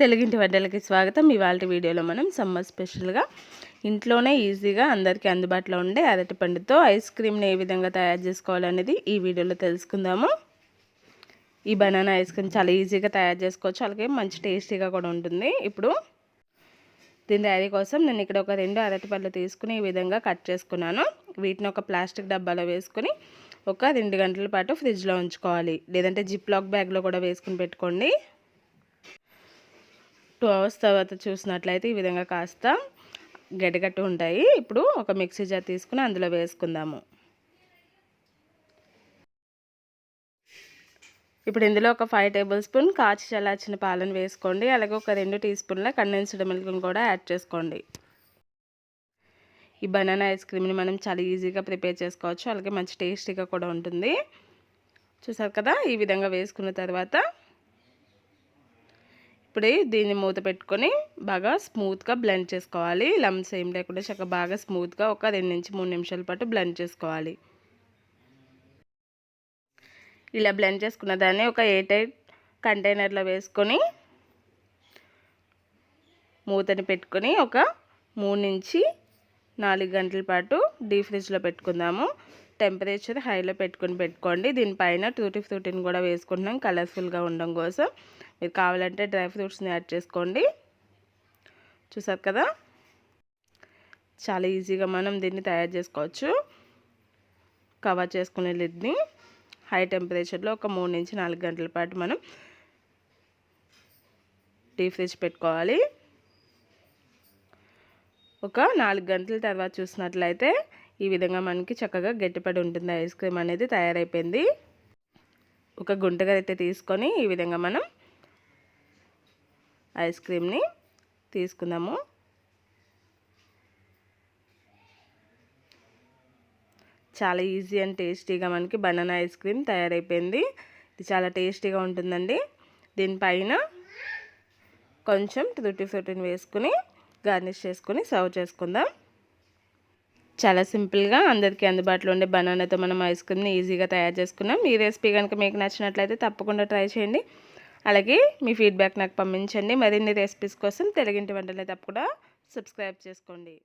తెలుగింటి వంటలకి స్వాగతం. ఇవాళ వీడియోలో మనం సమ్మర్ స్పెషల్గా ఇంట్లోనే ఈజీగా అందరికీ అందుబాటులో ఉండే అరటిపండుతో ఐస్ క్రీమ్ని ఏ విధంగా తయారు చేసుకోవాలనేది ఈ వీడియోలో తెలుసుకుందాము. ఈ బనానా ఐస్ క్రీమ్ చాలా ఈజీగా తయారు చేసుకోవచ్చు. అలాగే మంచి టేస్టీగా కూడా ఉంటుంది. ఇప్పుడు దీని తయారీ కోసం నేను ఇక్కడ ఒక రెండు అరటిపండ్లు తీసుకుని ఈ విధంగా కట్ చేసుకున్నాను. వీటిని ఒక ప్లాస్టిక్ డబ్బాలో వేసుకుని ఒక రెండు గంటల పాటు ఫ్రిడ్జ్లో ఉంచుకోవాలి. లేదంటే జిప్ లాక్ బ్యాగ్లో కూడా వేసుకుని పెట్టుకోండి. టూ అవర్స్ తర్వాత చూసినట్లయితే ఈ విధంగా కాస్త గడ్డగట్టు ఉంటాయి. ఇప్పుడు ఒక మిక్సీ జార్ తీసుకుని అందులో వేసుకుందాము. ఇప్పుడు ఇందులో ఒక ఫైవ్ టేబుల్ స్పూన్ కాచి చల్లార్చిన పాలను వేసుకోండి. అలాగే ఒక రెండు టీ స్పూన్ల కండెన్స్డ్ మిల్క్ని కూడా యాడ్ చేసుకోండి. ఈ బనానా ఐస్ క్రీమ్ని మనం చాలా ఈజీగా ప్రిపేర్ చేసుకోవచ్చు. అలాగే మంచి టేస్టీగా కూడా ఉంటుంది. చూసారు కదా? ఈ విధంగా వేసుకున్న తర్వాత ఇప్పుడే దీన్ని మూత పెట్టుకొని బాగా స్మూత్గా బ్లెండ్ చేసుకోవాలి. లమ్స్ ఏం లేకుండా చక్కగా బాగా స్మూత్గా ఒక రెండు నుంచి మూడు నిమిషాల పాటు బ్లెండ్ చేసుకోవాలి. ఇలా బ్లెండ్ చేసుకున్న దాన్ని ఒక ఎయిట్ ఎయిట్ కంటైనర్లో వేసుకొని మూతని పెట్టుకొని ఒక మూడు నుంచి నాలుగు గంటల పాటు డీప్ ఫ్రిడ్జ్లో పెట్టుకుందాము. టెంపరేచర్ హైలో పెట్టుకొని పెట్టుకోండి. దీనిపైన టూటీ ఫ్రూటీని కూడా వేసుకుంటున్నాం. కలర్ఫుల్గా ఉండడం కోసం. మీరు కావాలంటే డ్రై ఫ్రూట్స్ని యాడ్ చేసుకోండి. చూసారు కదా? చాలా ఈజీగా మనం దీన్ని తయారు చేసుకోవచ్చు. కవర్ చేసుకునే లిడ్ని హై టెంపరేచర్లో ఒక మూడు నుంచి నాలుగు గంటల పాటు మనం డీప్ ఫ్రిడ్జ్ పెట్టుకోవాలి. ఒక నాలుగు గంటల తర్వాత చూసినట్లయితే ఈ విధంగా మనకి చక్కగా గట్టిపడి ఉంటుంది ఐస్ క్రీమ్ అనేది తయారైపోయింది. ఒక గుంటగా అయితే తీసుకొని ఈ విధంగా మనం ఐస్ క్రీమ్ని తీసుకుందాము. చాలా ఈజీ అండ్ టేస్టీగా మనకి బనానా ఐస్ క్రీమ్ తయారైపోయింది. ఇది చాలా టేస్టీగా ఉంటుందండి. దీనిపైన కొంచెం తుట్టి ఫ్రూటీని వేసుకుని గార్నిష్ చేసుకుని సర్వ్ చేసుకుందాం. చాలా సింపుల్గా అందరికీ అందుబాటులో ఉండే బనానాతో మనం ఐస్ క్రీమ్ని ఈజీగా తయారు చేసుకున్నాం. ఈ రెసిపీ కనుక మీకు నచ్చినట్లయితే తప్పకుండా ట్రై చేయండి. అలాగే మీ ఫీడ్బ్యాక్ నాకు పంపించండి. మరిన్ని రెసిపీస్ కోసం తెలుగింటి వంటలే తప్పకుండా సబ్స్క్రైబ్ చేసుకోండి.